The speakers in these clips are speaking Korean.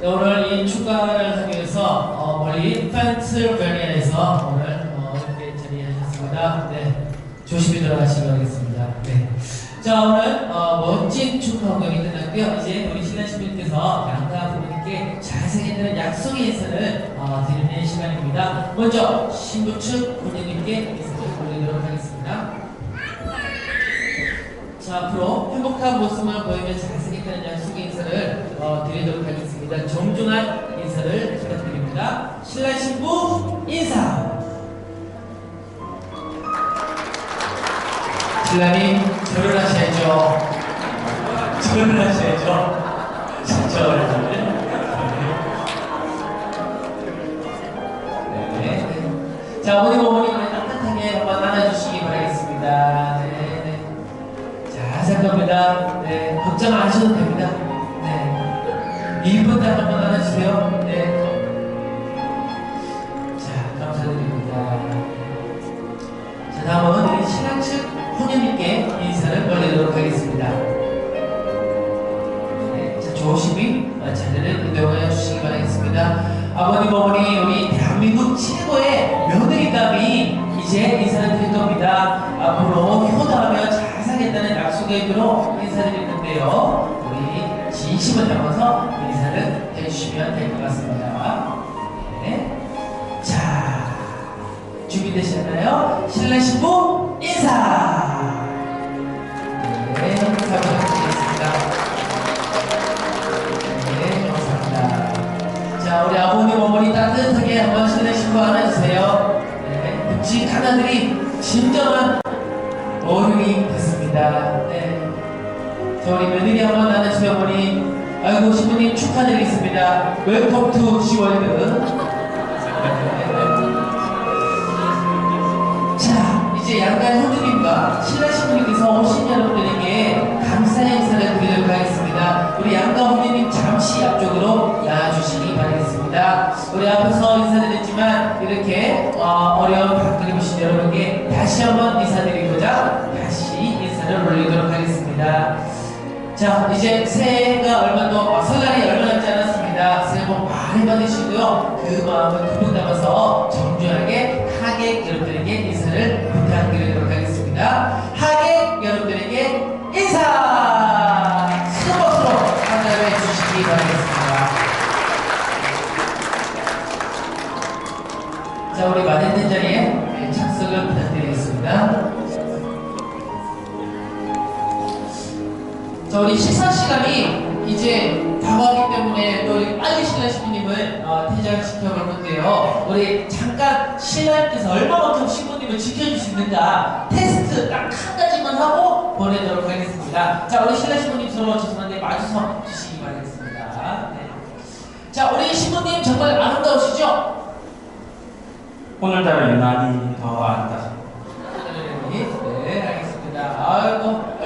네, 오늘 이 축가를 하기 위해서 어, 멀리 펜슬베니아에서 오늘 어, 이렇게 자리하셨습니다. 네, 조심히 들어가시기 바라겠습니다. 네. 자, 오늘 어, 멋진 축하 환경이 끝났고요. 이제 우리 신하 시민께서 양가 부모님께 잘생겼다는 약속의 인사를 어, 드리는 시간입니다. 먼저 신부 측 부모님께 인사를 올리도록 하겠습니다. 자, 앞으로 행복한 모습을 보이며 잘생겼다는 약속의 인사를 어, 드리도록 하겠습니다. 정중한 인사를 부탁드립니다. 신랑 신부 인사! 신랑님 결혼하셔야죠. 결혼하셔야죠. 진짜 어렵네. 네. 자, 어머님, 어머님, 따뜻하게 한번 안아주시기 바라겠습니다. 네, 네. 자, 잠깐입니다. 네, 걱정 안 하셔도 됩니다. 딸 한번 안아주세요. 네. 자, 감사드립니다. 자, 다음은 우리 신랑 측 혼연님께 인사를 올리도록 하겠습니다. 네, 자, 조심히 어, 자리를 이동하여 주시기 바라겠습니다. 아버님, 어머니, 우리 대한민국 최고의 며느리감이 이제 인사를 드릴 겁니다. 앞으로 효도하며 잘 살겠다는 약속의 의도로 인사드릴 건데요. 우리 진심을 담아서 주시면 될 것 같습니다. 네. 자, 준비되셨나요? 신랑 신부 인사! 네, 인사 부탁드리겠습니다. 네, 감사합니다. 자, 우리 아버님, 어머니 따뜻하게 한번 신랑 신부 안아주세요. 네, 묵직한 아들이 진정한 어른이 됐습니다. 네. 자, 우리 며느리 한번 안아주세요, 어머니. 아이고, 신부님 축하드리겠습니다. 웰컴 투 시월드. 자, 이제 양가 형님과 신랑 신부님께서 오신 여러분들에게 감사의 인사를 드리도록 하겠습니다. 우리 양가 형님 잠시 앞쪽으로 나와주시기 바라겠습니다. 우리 앞에서 인사드렸지만 이렇게 어, 어려운 박들이 보신 여러분께 다시 한번 인사드리고자 다시 인사를 올리도록 하겠습니다. 자, 이제 새해가 얼마도 아, 설날이 얼마 남지 않았습니다. 새해 복 많이 받으시고요. 그 마음을 듬뿍 담아서 정중하게 하객 여러분들에게 인사를 부탁드리도록 하겠습니다. 하객 여러분들에게 인사! 스포츠로 한달해 주시기 바라겠습니다. 자, 우리 마련된 자리에 착석을 부탁드리겠습니다. 자, 우리 식사 시간이 이제 다가오기 때문에 또 빨리 신랑 신부님을 어, 퇴장시켜 볼 건데요. 우리 잠깐 신랑께서 얼마만큼 신부님을 지켜줄 수 있는가 테스트 딱 한 가지만 하고 보내도록 하겠습니다. 자, 우리 신랑 신부님 서로 죄송한데 마주서 주시기 바라겠습니다. 네. 자, 우리 신부님 정말 아름다우시죠? 오늘따라 유난히 더 아름다워. 네, 알겠습니다. 아이고,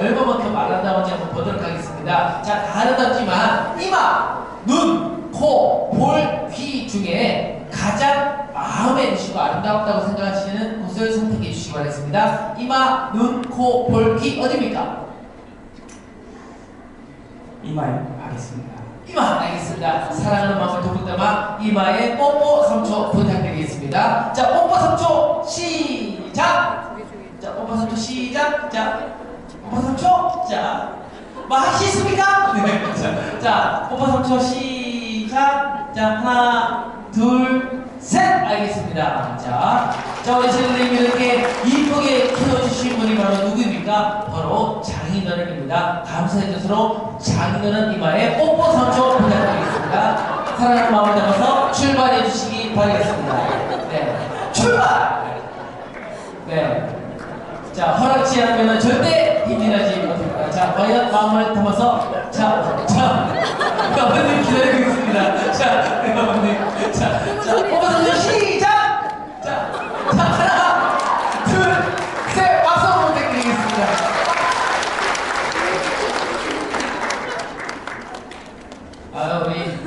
아름다운지 한번 보도록 하겠습니다. 자, 다 아름답지만 이마, 눈, 코, 볼, 귀 중에 가장 마음에 드시고 아름답다고 생각하시는 곳을 선택해 주시기 바라겠습니다. 이마, 눈, 코, 볼, 귀 어디입니까? 이마에 하겠습니다. 이마 알겠습니다. 사랑하는 마음을 담아 이마에 뽀뽀 3초 부탁드리겠습니다. 자, 뽀뽀 3초 시작! 자, 뽀뽀 3초 시작! 자, 뽀뽀 3초! 자, 뭐 하시겠습니까? 네. 자, 자, 뽀뽀 3초 시작! 자, 하나, 둘, 셋! 알겠습니다. 자, 자, 우리 선생님 이렇게 이쁘게 키워주신 분이 바로 누구입니까? 바로 장인어른입니다. 감사의 뜻으로 장인어른 이마에 뽀뽀 3초 부탁드리겠습니다. 사랑하는 마음을 담아서 출발해 주시기 바라겠습니다. 네, 출발! 네. 자, 허락지 않으면 절대 힘지나지 못합니다. 자, 과연 마음을 담아서, 자, 자, 여러분들 기다리고 있습니다. 자, 여러분들, 자, 자, 뽑아서 시작! 자, 자, 하나, 둘, 셋, 박수 한번 부탁드리겠습니다. 아, 우리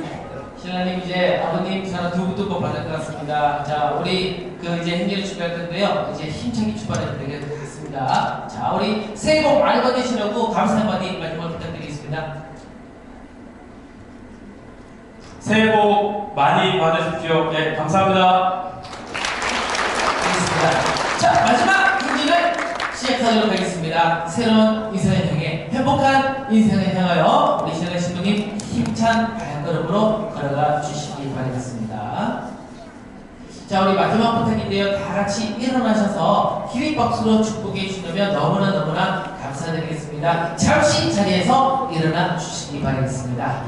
신랑님 이제 아버님 사랑 두분 듣고 받을 것 같습니다. 자, 우리 그 이제 행렬 준비할 건데요. 이제 힘차게 출발해야 되 겠습니다. 자, 우리 새해 복 많이 받으시라고 감사 한마디 마지막으로 부탁드리겠습니다. 새해 복 많이 받으십시오. 네, 감사합니다. 알겠습니다. 자, 마지막 인사하도록 하겠습니다. 새로운 인생을 향해 행복한 인생을 향하여 우리 신혜 신부님 힘찬 발걸음으로 걸어가 주시기 바라겠습니다. 자, 우리 마지막 부탁인데요. 다 같이 일어나셔서 기립박수로 축복해 주시면 너무나 너무나 감사드리겠습니다. 잠시 자리에서 일어나 주시기 바라겠습니다.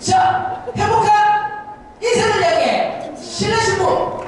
자, 행복한 인생을 향해 신의 신부